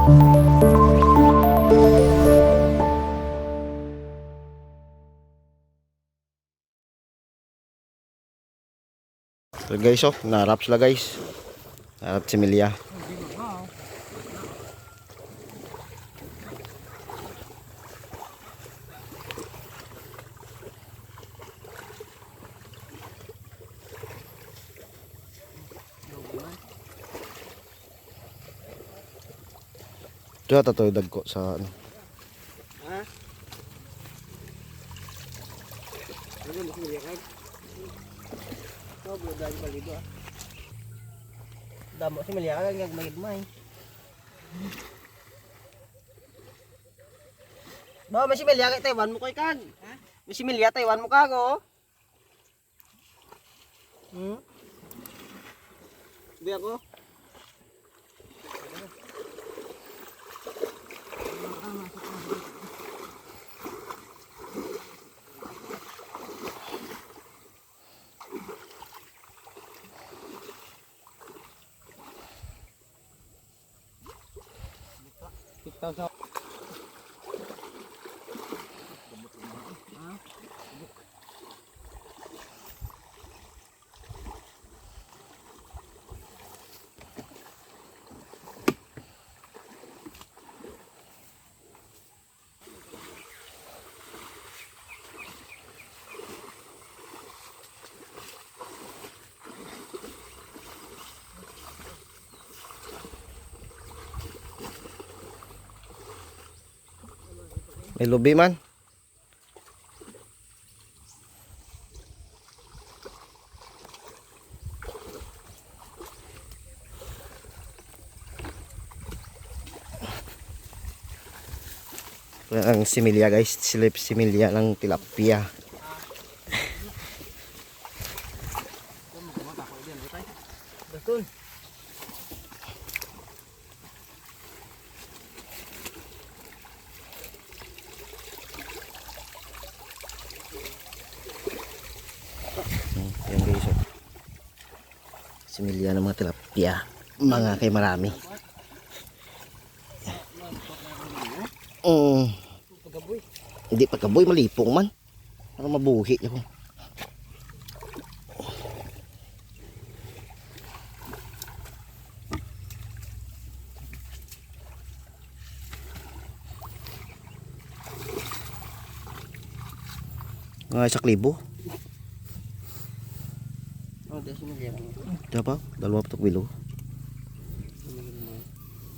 So guys, oh, narap sila guys. Narap si Milya. Ito yata to yung dagko sa ano. Ha? Ano mo kumiliya kag? Bro, dahil balido ah. Damo si Malia kag ngag magidmay. Ba, may si Melia kay Taiwan mo kay kag. Ha? May si Melia Taiwan mo kag oh. Hmm? Di ako. 到时候 May lubi man. Ang similya guys, silip similya ng tilapia. Betul. Yan guys, oh. Similya ng mga tilapia. Mga kay marami. Mm. Hindi pagkaboy malipong man. Para mabuhi ako. Mga isak libo. Diba pa? Dalawa patok bilo.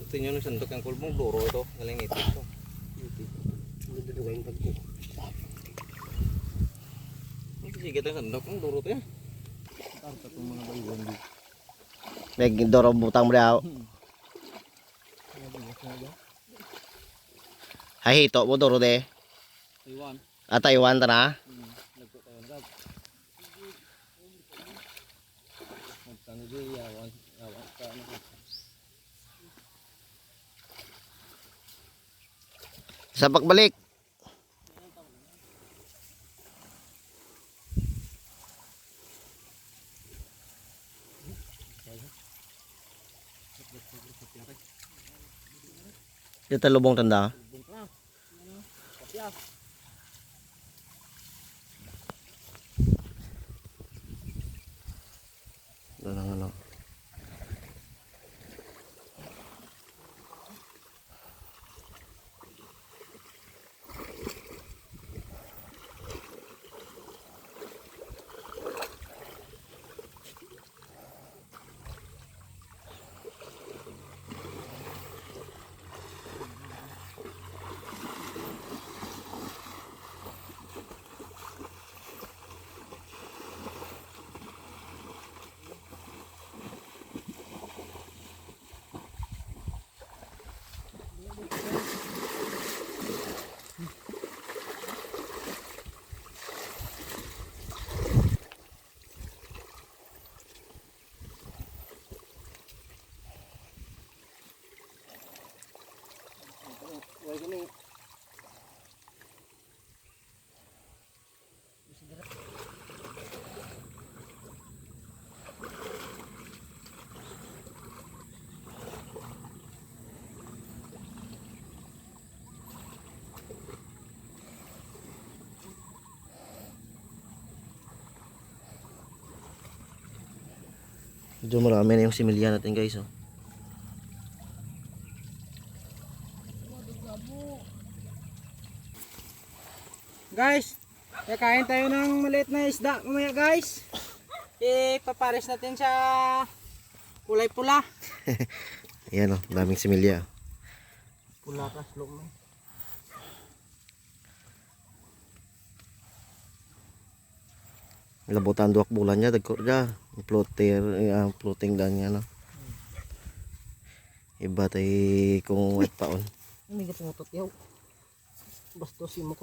Gusto nyo ng sandok ang kulbong duro ito. Galing ito. ito. Sige ang sandok ang duro ito eh. Nag dorong butang mo daw. Hay hito mo doro de. Iwan. Ah, Taiwan ta na. Nagko tayo ng Di yawan. Yawan ka ano. Sa pagbalik. Dito lubong tanda. Doon ang ano. kay gini. Medyo marami na yung similya natin guys oh. Guys, kakain tayo ng maliit na isda mamaya guys. Ipapares natin sa kulay pula. Ayan oh, daming similya. Pula ka, slow mo. Labutan duwak bulan niya, dagko niya. Floater, uh, floating dan niya no. Iba tay kung wet paon. Hindi ka tungutot yaw. Basta si mo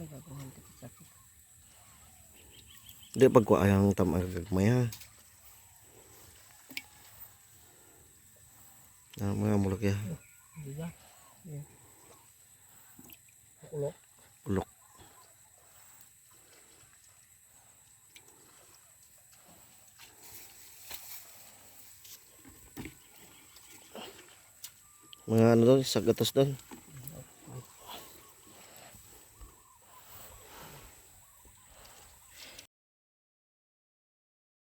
Ay, gagawin ka sa akin. Di pag ayang tamang gagmay ha. Ah, mga mulak ya. Hindi. Ulok. Mga ano doon, sagatos doon.